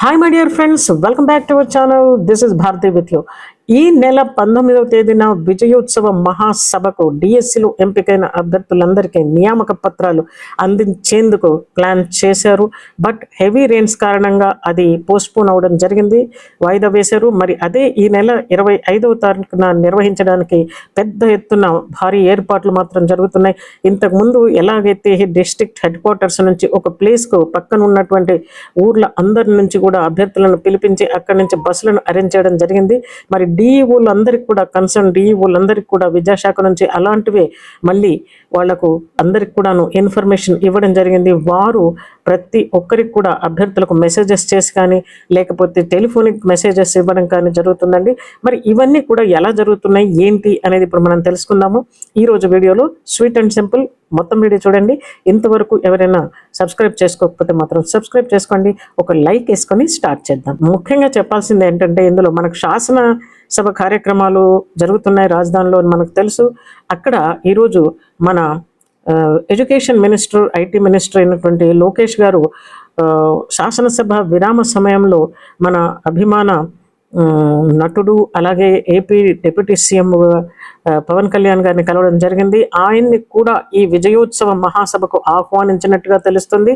Hi my dear friends, welcome back to our channel. This is Bharti with you. ఈ నెల పంతొమ్మిదవ తేదీన విజయోత్సవ మహాసభకు డిఎస్సిలో ఎంపికైన అభ్యర్థులందరికీ నియామక పత్రాలు అందించేందుకు ప్లాన్ చేశారు. బట్ హెవీ రెయిన్స్ కారణంగా అది పోస్ట్పోన్ అవడం జరిగింది. వాయిదా వేశారు. మరి అదే ఈ నెల ఇరవై ఐదవ తారీఖున నిర్వహించడానికి పెద్ద ఎత్తున భారీ ఏర్పాట్లు మాత్రం జరుగుతున్నాయి. ఇంతకుముందు ఎలాగైతే డిస్ట్రిక్ట్ హెడ్ క్వార్టర్స్ నుంచి ఒక ప్లేస్కు పక్కన ఉన్నటువంటి ఊర్ల అందరి నుంచి కూడా అభ్యర్థులను పిలిపించి అక్కడి నుంచి బస్సులను అరేంజ్ చేయడం జరిగింది. మరి డిఈఓలందరికీ కూడా కన్సర్న్ డిఈఓలందరికీ కూడా విద్యాశాఖ నుంచి అలాంటివే మళ్ళీ వాళ్ళకు అందరికి కూడాను ఇన్ఫర్మేషన్ ఇవ్వడం జరిగింది. వారు ప్రతి ఒక్కరికి కూడా అభ్యర్థులకు మెసేజెస్ చేసి కానీ లేకపోతే టెలిఫోనిక్ మెసేజెస్ ఇవ్వడం కానీ జరుగుతుందండి. మరి ఇవన్నీ కూడా ఎలా జరుగుతున్నాయి ఏంటి అనేది ఇప్పుడు మనం తెలుసుకుందాము. ఈ రోజు వీడియోలో స్వీట్ అండ్ సింపుల్ మొత్తం వీడియో చూడండి. ఇంతవరకు ఎవరైనా సబ్స్క్రైబ్ చేసుకోకపోతే మాత్రం సబ్స్క్రైబ్ చేసుకోండి. ఒక లైక్ వేసుకొని స్టార్ట్ చేద్దాం. ముఖ్యంగా చెప్పాల్సింది ఏంటంటే ఇందులో మనకు శాసన సభ కార్యక్రమాలు జరుగుతున్నాయి రాజధానిలో అని మనకు తెలుసు. అక్కడ ఈరోజు మన ఎడ్యుకేషన్ మినిస్టర్ ఐటీ మినిస్టర్ అయినటువంటి లోకేష్ గారు శాసనసభ విరామ సమయంలో మన అభిమాన నటుడు అలాగే AP deputy CM Pawan Kalyan గారిని కలవడం జరిగింది. ఆయన్ని కూడా ఈ విజయోత్సవ మహాసభకు ఆహ్వానించినట్టుగా తెలుస్తుంది.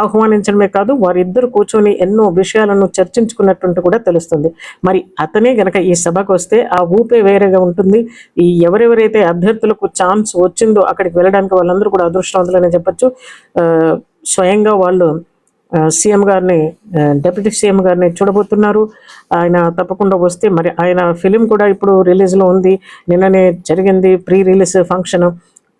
ఆహ్వానించడమే కాదు వారిద్దరు కూర్చొని ఎన్నో విషయాలను చర్చించుకున్నట్టు కూడా తెలుస్తుంది. మరి అతనే గనక ఈ సభకు వస్తే ఆ ఊపే వేరేగా ఉంటుంది. ఈ ఎవరెవరైతే అభ్యర్థులకు ఛాన్స్ వచ్చిందో అక్కడికి వెళ్ళడానికి వాళ్ళందరూ కూడా అదృష్టవంతులనే చెప్పచ్చు. స్వయంగా వాళ్ళు సీఎం గారిని డిప్యూటీ సీఎం గారిని చూడబోతున్నారు. ఆయన తప్పకుండా వస్తే మరి ఆయన ఫిలిం కూడా ఇప్పుడు రిలీజ్లో ఉంది. నిన్ననే జరిగింది ప్రీ రిలీజ్ ఫంక్షన్.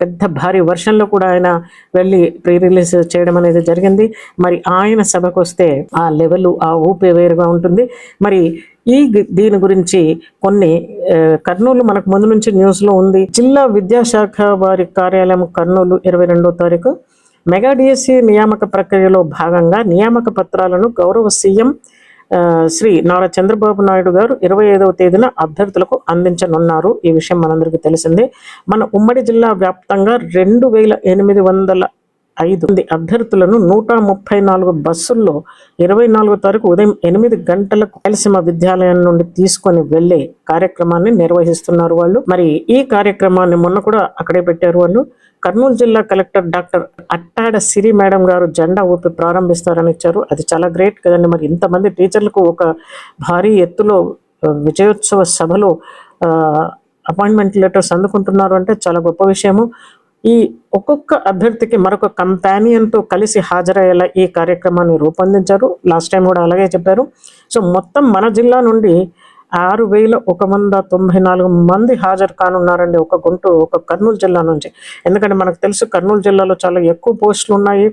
పెద్ద భారీ వర్షంలో కూడా ఆయన వెళ్ళి ప్రీ రిలీజ్ చేయడం అనేది జరిగింది. మరి ఆయన సభకు వస్తే ఆ లెవెల్ ఆ ఊపే వేరుగా ఉంటుంది. మరి ఈ దీని గురించి కొన్ని కర్నూలు మనకు ముందు నుంచి న్యూస్లో ఉంది. జిల్లా విద్యాశాఖ వారి కార్యాలయం కర్నూలు ఇరవై రెండో తారీఖు. మెగా డిఎస్సి నియామక ప్రక్రియలో భాగంగా నియామక పత్రాలను గౌరవ సీఎం శ్రీ నారా చంద్రబాబు నాయుడు గారు ఇరవై ఐదవ తేదీన అభ్యర్థులకు అందించనున్నారు. ఈ విషయం మనందరికీ తెలిసిందే. మన ఉమ్మడి జిల్లా వ్యాప్తంగా రెండు వేల ఎనిమిది వందల ఐదు మంది అభ్యర్థులను నూట ముప్పై నాలుగు బస్సుల్లో ఇరవై నాలుగో తారీఖు ఉదయం ఎనిమిది గంటలకు రాయలసీమ విద్యాలయం నుండి తీసుకొని వెళ్ళే కార్యక్రమాన్ని నిర్వహిస్తున్నారు వాళ్ళు. మరి ఈ కార్యక్రమాన్ని మొన్న కూడా అక్కడే పెట్టారు వాళ్ళు. కర్నూలు జిల్లా collector doctor Attada Siri madam గారు జెండా ఊపి ప్రారంభిస్తారని ఇచ్చారు. అది చాలా గ్రేట్ కదండి. మరి ఇంతమంది టీచర్లకు ఒక భారీ ఎత్తులో విజయోత్సవ సభలో అపాయింట్మెంట్ లెటర్స్ అందుకుంటున్నారు అంటే చాలా గొప్ప విషయము. ఈ ఒక్కొక్క అభ్యర్థికి మరొక కంపానియన్తో కలిసి హాజరయ్యేలా ఈ కార్యక్రమాన్ని రూపొందించారు. లాస్ట్ టైం కూడా అలాగే చెప్పారు. సో మొత్తం మన జిల్లా నుండి ఆరు వేల ఒక వంద తొంభై నాలుగు మంది హాజరు కానున్నారండి ఒక గుంటూరు ఒక కర్నూలు జిల్లా నుంచి. ఎందుకంటే మనకు తెలుసు కర్నూలు జిల్లాలో చాలా ఎక్కువ పోస్టులు ఉన్నాయి.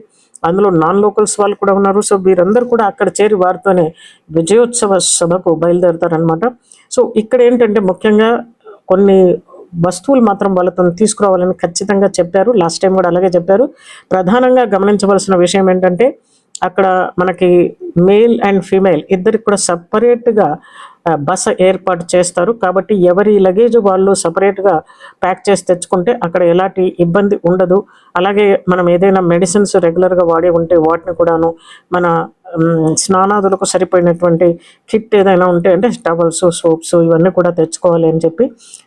అందులో నాన్ లోకల్స్ వాళ్ళు కూడా ఉన్నారు. సో వీరందరూ కూడా అక్కడ చేరి వారితోనే విజయోత్సవ సభకు బయలుదేరుతారనమాట సో ఇక్కడ ఏంటంటే ముఖ్యంగా కొన్ని వస్తువులు మాత్రం వాళ్ళతో తీసుకురావాలని ఖచ్చితంగా చెప్పారు. లాస్ట్ టైం కూడా అలాగే చెప్పారు. ప్రధానంగా గమనించవలసిన విషయం ఏంటంటే అక్కడ మనకి మేల్ అండ్ ఫీమేల్ ఇద్దరికి కూడా సపరేట్గా బస ఏర్పాటు చేస్తారు. కాబట్టి ఎవరి లగేజ్ వాళ్ళు సపరేట్గా ప్యాక్ చేసి తెచ్చుకుంటే అక్కడ ఎలాంటి ఇబ్బంది ఉండదు. అలాగే మనం ఏదైనా మెడిసిన్స్ రెగ్యులర్గా వాడి ఉంటే వాటిని కూడాను మన స్నానాదులకు సరిపోయినటువంటి కిట్ ఏదైనా ఉంటే అంటే టవల్స్ సోప్స్ ఇవన్నీ కూడా తెచ్చుకోవాలి అని చెప్పి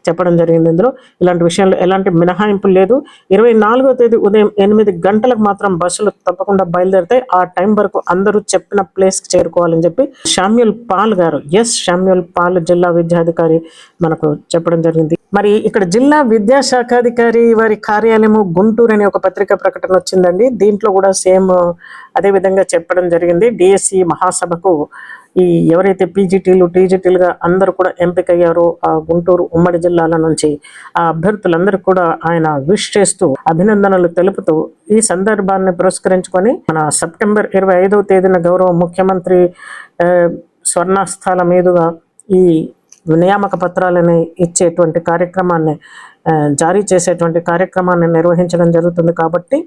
చెప్పడం జరిగింది ఇందులో. ఇలాంటి విషయంలో ఎలాంటి మినహాయింపు లేదు. ఇరవై నాలుగో తేదీ ఉదయం ఎనిమిది గంటలకు మాత్రం బస్సులు తప్పకుండా బయలుదేరితే ఆ టైం వరకు అందరూ చెప్పిన ప్లేస్కి చేరుకోవాలని చెప్పి షామ్యుల్ పాల్ గారు ఎస్ షామ్యుల్ పాల్ జిల్లా విద్యాధికారి మనకు చెప్పడం జరిగింది. మరి ఇక్కడ జిల్లా విద్యాశాఖాధికారి వారి కార్యాలయము గుంటూరు అనే ఒక పత్రికా ప్రకటన వచ్చిందండి. దీంట్లో కూడా సేమ్ అదే విధంగా చెప్పడం జరిగింది. డిఎస్సి మహాసభకు ఈ ఎవరైతే పీజీటీలు టీజీటీలుగా అందరూ కూడా ఎంపికయ్యారో ఆ గుంటూరు ఉమ్మడి జిల్లాల నుంచి ఆ అభ్యర్థులందరూ కూడా ఆయన విష్ చేస్తూ అభినందనలు తెలుపుతూ ఈ సందర్భాన్ని పురస్కరించుకొని మన సెప్టెంబర్ ఇరవై ఐదవ తేదీన గౌరవ ముఖ్యమంత్రి స్వర్ణస్థల మీదుగా ఈ నియామక పత్రాలని ఇచ్చేటువంటి కార్యక్రమాన్ని జారీ చేసేటువంటి కార్యక్రమాన్ని నిర్వహించడం జరుగుతుంది కాబట్టి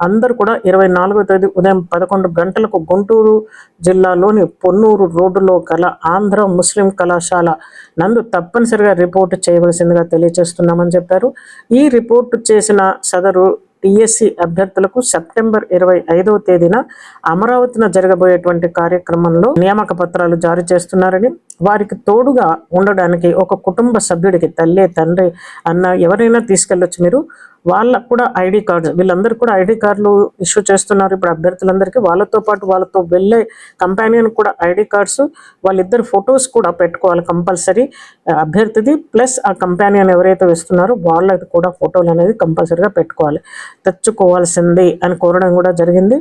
అందరూ కూడా ఇరవై నాలుగో తేదీ ఉదయం పదకొండు గంటలకు గుంటూరు జిల్లాలోని పొన్నూరు రోడ్డులో గల ఆంధ్ర ముస్లిం కళాశాల నందు తప్పనిసరిగా రిపోర్ట్ చేయవలసిందిగా తెలియజేస్తున్నామని చెప్పారు. ఈ రిపోర్టు చేసిన సదరు టిఎస్సి అభ్యర్థులకు సెప్టెంబర్ ఇరవై ఐదవ తేదీన అమరావతిన జరగబోయేటువంటి కార్యక్రమంలో నియామక పత్రాలు జారీ చేస్తున్నారని వారికి తోడుగా ఉండడానికి ఒక కుటుంబ సభ్యుడికి తల్లి తండ్రి అన్న ఎవరైనా తీసుకెళ్ళొచ్చు మీరు. వాళ్ళకు కూడా ఐడి కార్డు వీళ్ళందరూ కూడా ఐడి కార్డులు ఇష్యూ చేస్తున్నారు. ఇప్పుడు అభ్యర్థులందరికీ వాళ్ళతో పాటు వాళ్ళతో వెళ్ళే కంపానియన్ కూడా ఐడి కార్డ్స్ వాళ్ళిద్దరు ఫొటోస్ కూడా పెట్టుకోవాలి కంపల్సరీ. అభ్యర్థిది ప్లస్ ఆ కంపానియన్ ఎవరైతే వేస్తున్నారో వాళ్ళది కూడా ఫోటోలు అనేది కంపల్సరీగా పెట్టుకోవాలి. తెచ్చుకోవాల్సింది అని కోరడం కూడా జరిగింది.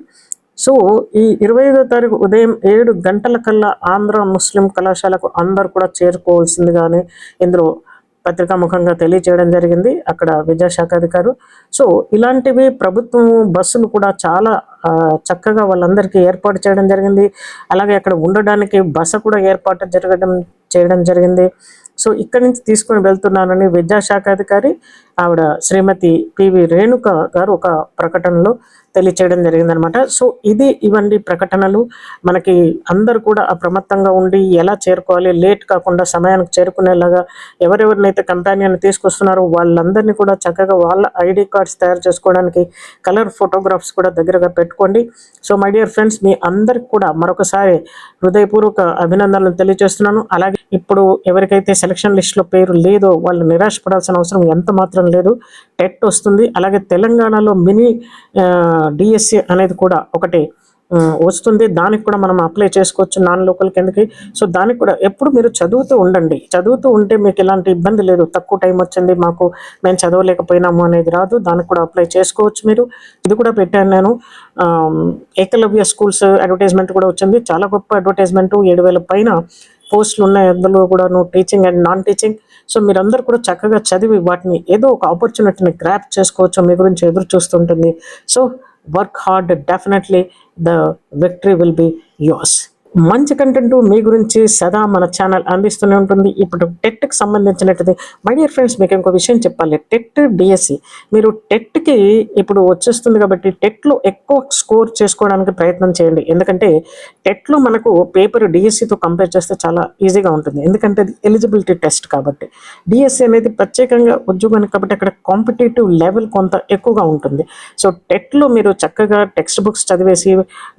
సో ఈ ఇరవై ఐదో తారీఖు ఉదయం ఏడు గంటల కల్లా ఆంధ్ర ముస్లిం కళాశాలకు అందరు కూడా చేరుకోవాల్సిందిగానే ఇందులో పత్రికాముఖంగా తెలియజేయడం జరిగింది. అక్కడ విద్యాశాఖ అధికారు సో ఇలాంటివి ప్రభుత్వం బస్సులు కూడా చాలా చక్కగా వాళ్ళందరికీ ఏర్పాటు చేయడం జరిగింది. అలాగే అక్కడ ఉండడానికి బస కూడా ఏర్పాటు జరగడం చేయడం జరిగింది. సో ఇక్కడి నుంచి తీసుకొని వెళ్తున్నానని విద్యాశాఖ అధికారి ఆవిడ శ్రీమతి పివి రేణుక గారు ఒక ప్రకటనలో తెలియచేయడం జరిగిందనమాట. సో ఇది ఇవన్నీ ప్రకటనలు. మనకి అందరు కూడా అప్రమత్తంగా ఉండి ఎలా చేరుకోవాలి లేట్ కాకుండా సమయానికి చేరుకునేలాగా ఎవరెవరినైతే కంపానియన్ తీసుకొస్తున్నారో వాళ్ళందరినీ కూడా చక్కగా వాళ్ళ ఐడి కార్డ్స్ తయారు చేసుకోవడానికి కలర్ ఫోటోగ్రాఫ్స్ కూడా దగ్గరగా పెట్టుకోండి. సో మై డియర్ ఫ్రెండ్స్ మీ అందరికి కూడా మరొకసారి హృదయపూర్వక అభినందనలు తెలియజేస్తున్నాను. అలాగే ఇప్పుడు ఎవరికైతే సెలక్షన్ లిస్ట్లో పేరు లేదో వాళ్ళు నిరాశపడాల్సిన అవసరం ఎంత మాత్రం లేదు. టెట్ వస్తుంది. అలాగే తెలంగాణలో మినీ డిఎస్సి అనేది కూడా ఒకటి వస్తుంది. దానికి కూడా మనం అప్లై చేసుకోవచ్చు నాన్ లోకల్ కిందకి. సో దానికి కూడా ఎప్పుడు మీరు చదువుతూ ఉండండి. చదువుతూ ఉంటే మీకు ఎలాంటి ఇబ్బంది లేదు. తక్కువ టైం వచ్చింది మాకు మేము చదవలేకపోయినాము అనేది రాదు. దానికి కూడా అప్లై చేసుకోవచ్చు మీరు. ఇది కూడా పెట్టాను నేను. ఏకలవ్య స్కూల్స్ అడ్వర్టైజ్మెంట్ కూడా వచ్చింది. చాలా గొప్ప అడ్వర్టైజ్మెంట్. ఏడు వేల పైన పోస్టులు ఉన్నాయి అందులో కూడాను teaching and non teaching so మీరందరూ కూడా చక్కగా చదివి వాటిని ఏదో ఒక ఆపర్చునిటీని గ్రాప్ చేసుకోవచ్చు మీ గురించి ఎదురు చూస్తుంటుంది. So work hard definitely the victory will be yours మంచి కంటెంట్ మీ గురించి సదా మన ఛానల్ అందిస్తూనే ఉంటుంది. ఇప్పుడు టెట్కి సంబంధించినట్టుది మై డియర్ ఫ్రెండ్స్ మీకు ఇంకో విషయం చెప్పాలి. టెట్ డిఎస్సి మీరు టెట్కి ఇప్పుడు వచ్చేస్తుంది కాబట్టి టెట్లో ఎక్కువ స్కోర్ చేసుకోవడానికి ప్రయత్నం చేయండి. ఎందుకంటే టెట్లో మనకు పేపర్ డిఎస్సితో కంపేర్ చేస్తే చాలా ఈజీగా ఉంటుంది. ఎందుకంటే అది ఎలిజిబిలిటీ టెస్ట్ కాబట్టి. డిఎస్సి అనేది ప్రత్యేకంగా ఉద్యోగానికి కాబట్టి అక్కడ కాంపిటేటివ్ లెవెల్ కొంత ఎక్కువగా ఉంటుంది. సో టెట్లో మీరు చక్కగా టెక్స్ట్ బుక్స్ చదివేసి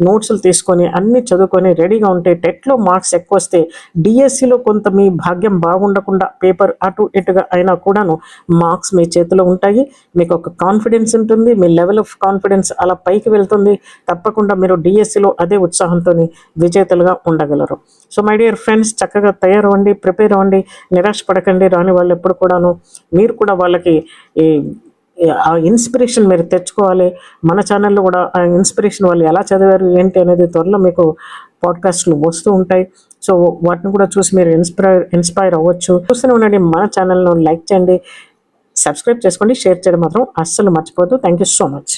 నోట్స్లు తీసుకొని అన్ని చదువుకొని రెడీగా ఉంటే టెట్లో మార్క్స్ ఎక్కువ వస్తే డిఎస్సిలో కొంత మీ భాగ్యం బాగుండకుండా పేపర్ అటు ఇటుగా అయినా కూడాను మార్క్స్ మీ చేతిలో ఉంటాయి. మీకు ఒక కాన్ఫిడెన్స్ ఉంటుంది మీ లెవెల్ ఆఫ్ కాన్ఫిడెన్స్ అలా పైకి వెళ్తుంది. తప్పకుండా మీరు డిఎస్సిలో అదే ఉత్సాహంతో విజేతలుగా ఉండగలరు. సో మై డియర్ ఫ్రెండ్స్ చక్కగా తయారవ్వండి ప్రిపేర్ అవ్వండి నిరాశ పడకండి రాని వాళ్ళు ఎప్పుడు కూడాను మీరు కూడా వాళ్ళకి ఈ ఈ- ఆ ఇన్స్పిరేషన్ మీరు తెచ్చుకోవాలి. మన ఛానల్లో కూడా ఆ ఇన్స్పిరేషన్ వాళ్ళు ఎలా చదివారు ఏంటి అనేది త్వరలో మీకు పాడ్కాస్ట్లు వస్తూ ఉంటాయి. సో వాటిని కూడా చూసి మీరు ఇన్స్పైర్ ఇన్స్పైర్ అవ్వచ్చు. చూస్తూనే ఉండండి. మన ఛానల్ను లైక్ చేయండి. సబ్స్క్రైబ్ చేసుకోండి. షేర్ చేయడం మాత్రం అస్సలు మర్చిపోద్దు థ్యాంక్ యూ సో మచ్